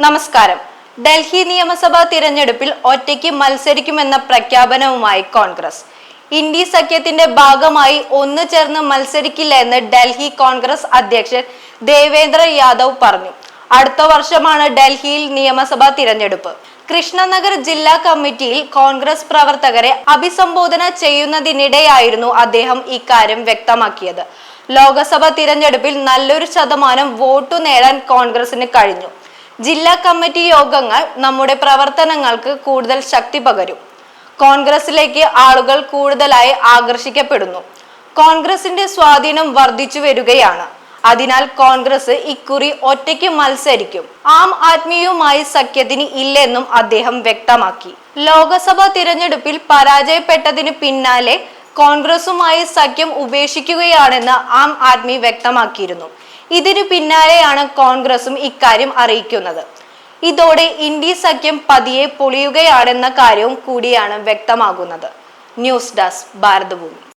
നമസ്കാരം. ഡൽഹി നിയമസഭാ തിരഞ്ഞെടുപ്പിൽ ഒറ്റയ്ക്ക് മത്സരിക്കുമെന്ന പ്രഖ്യാപനവുമായി കോൺഗ്രസ്. ഇന്ത്യ സഖ്യത്തിന്റെ ഭാഗമായി ഒന്നു ചേർന്ന് മത്സരിക്കില്ല എന്ന് ഡൽഹി കോൺഗ്രസ് അധ്യക്ഷൻ ദേവേന്ദ്ര യാദവ് പറഞ്ഞു. അടുത്ത വർഷമാണ് ഡൽഹിയിൽ നിയമസഭാ തിരഞ്ഞെടുപ്പ്. കൃഷ്ണനഗർ ജില്ലാ കമ്മിറ്റിയിൽ കോൺഗ്രസ് പ്രവർത്തകരെ അഭിസംബോധന ചെയ്യുന്നതിനിടെയായിരുന്നു അദ്ദേഹം ഇക്കാര്യം വ്യക്തമാക്കിയത്. ലോക്സഭ തിരഞ്ഞെടുപ്പിൽ നല്ലൊരു ശതമാനം വോട്ടു നേടാൻ കോൺഗ്രസിന് കഴിഞ്ഞു. ജില്ലാ കമ്മിറ്റി യോഗങ്ങൾ നമ്മുടെ പ്രവർത്തനങ്ങൾക്ക് കൂടുതൽ ശക്തി പകരും. കോൺഗ്രസിലേക്ക് ആളുകൾ കൂടുതലായി ആകർഷിക്കപ്പെടുന്നു. കോൺഗ്രസിന്റെ സ്വാധീനം വർദ്ധിച്ചു വരികയാണ്. അതിനാൽ കോൺഗ്രസ് ഇക്കുറി ഒറ്റയ്ക്ക് മത്സരിക്കും. ആം ആദ്മിയുമായി സഖ്യത്തിന് ഇല്ലെന്നും അദ്ദേഹം വ്യക്തമാക്കി. ലോക്സഭാ തിരഞ്ഞെടുപ്പിൽ പരാജയപ്പെട്ടതിന് പിന്നാലെ കോൺഗ്രസുമായി സഖ്യം ഉപേക്ഷിക്കുകയാണെന്ന് ആം ആദ്മി വ്യക്തമാക്കിയിരുന്നു. ഇതിനു പിന്നാലെയാണ് കോൺഗ്രസും ഇക്കാര്യം അറിയിക്കുന്നത്. ഇതോടെ ഇന്ത്യ സഖ്യം പതിയെ പൊളിയുകയാണെന്ന കാര്യവും കൂടിയാണ് വ്യക്തമാകുന്നത്. News desk Bharatabhumi.